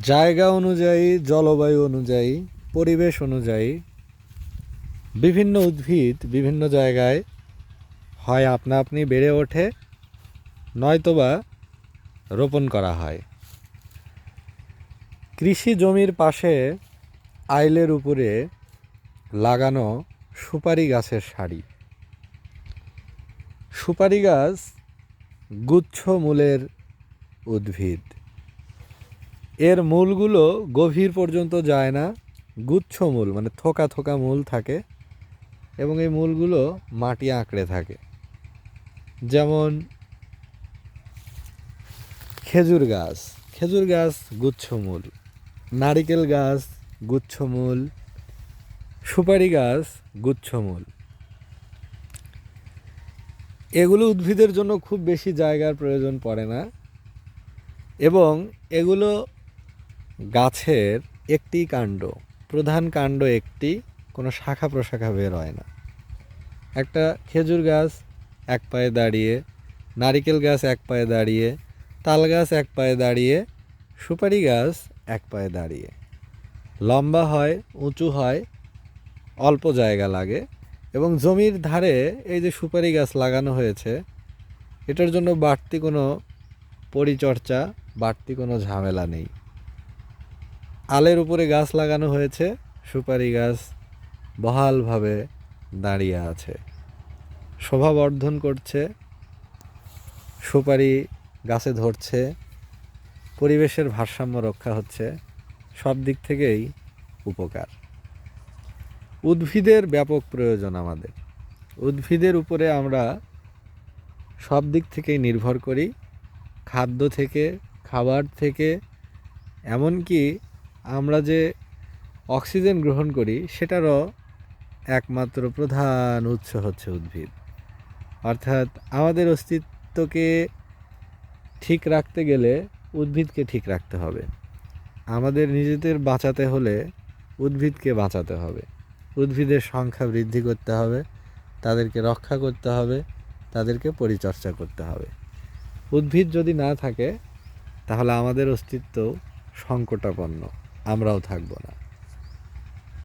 জায়গা অনুযায়ী, জলবায়ু অনুযায়ী, পরিবেশ অনুযায়ী বিভিন্ন উদ্ভিদ বিভিন্ন জায়গায় হয় আপনা আপনি বেড়ে ওঠে, নয়তোবা রোপণ করা হয়। কৃষি জমির পাশে আইলের উপরে লাগানো সুপারি গাছের সারি। সুপারি গাছ গুচ্ছ মূলের উদ্ভিদ। এর মূলগুলো গভীর পর্যন্ত যায় না, গুচ্ছ মূল মানে থোকা থোকা মূল থাকে এবং এই মূলগুলো মাটি আঁকড়ে থাকে। যেমন খেজুর গাছ খেজুর গাছ গুচ্ছমূল নারিকেল গাছ গুচ্ছমূল সুপারি গাছ গুচ্ছমূল এগুলো উদ্ভিদের জন্য খুব বেশি জায়গার প্রয়োজন পড়ে না এবং এগুলো গাছের একটি কাণ্ড, প্রধান কাণ্ড একটি, কোনো শাখা প্রশাখা বের হয় না। একটা খেজুর গাছ এক পায়ে দাঁড়িয়ে, নারিকেল গাছ এক পায়ে দাঁড়িয়ে, তাল গাছ এক পায়ে দাঁড়িয়ে, সুপারি গাছ এক পায়ে দাঁড়িয়ে। লম্বা হয়, উঁচু হয়, অল্প জায়গা লাগে এবং জমির ধারে এই যে সুপারি গাছ লাগানো হয়েছে, এটার জন্য বাড়তি কোনো পরিচর্যা, বাড়তি কোনো ঝামেলা নেই। আলের উপরে গাছ লাগানো হয়েছে, সুপারি গাছ বহালভাবে দাঁড়িয়ে আছে। শোভা বর্ধন করছে, সুপারি গাছে ধরছে, পরিবেশের ভারসাম্য রক্ষা হচ্ছে, সব দিক থেকেই উপকার। উদ্ভিদের ব্যাপক প্রয়োজন আমাদের। উদ্ভিদের উপরে আমরা সব দিক থেকেই নির্ভর করি, খাদ্য থেকে, খাবার থেকে, এমনকি আমরা যে অক্সিজেন গ্রহণ করি, সেটারও একমাত্র প্রধান উৎস হচ্ছে উদ্ভিদ। অর্থাৎ আমাদের অস্তিত্বকে ঠিক রাখতে গেলে উদ্ভিদকে ঠিক রাখতে হবে। আমাদের নিজেদের বাঁচাতে হলে উদ্ভিদকে বাঁচাতে হবে। উদ্ভিদের সংখ্যা বৃদ্ধি করতে হবে, তাদেরকে রক্ষা করতে হবে, তাদেরকে পরিচর্যা করতে হবে। উদ্ভিদ যদি না থাকে, তাহলে আমাদের অস্তিত্ব সংকটাপন্ন। আমরাও থাকব না।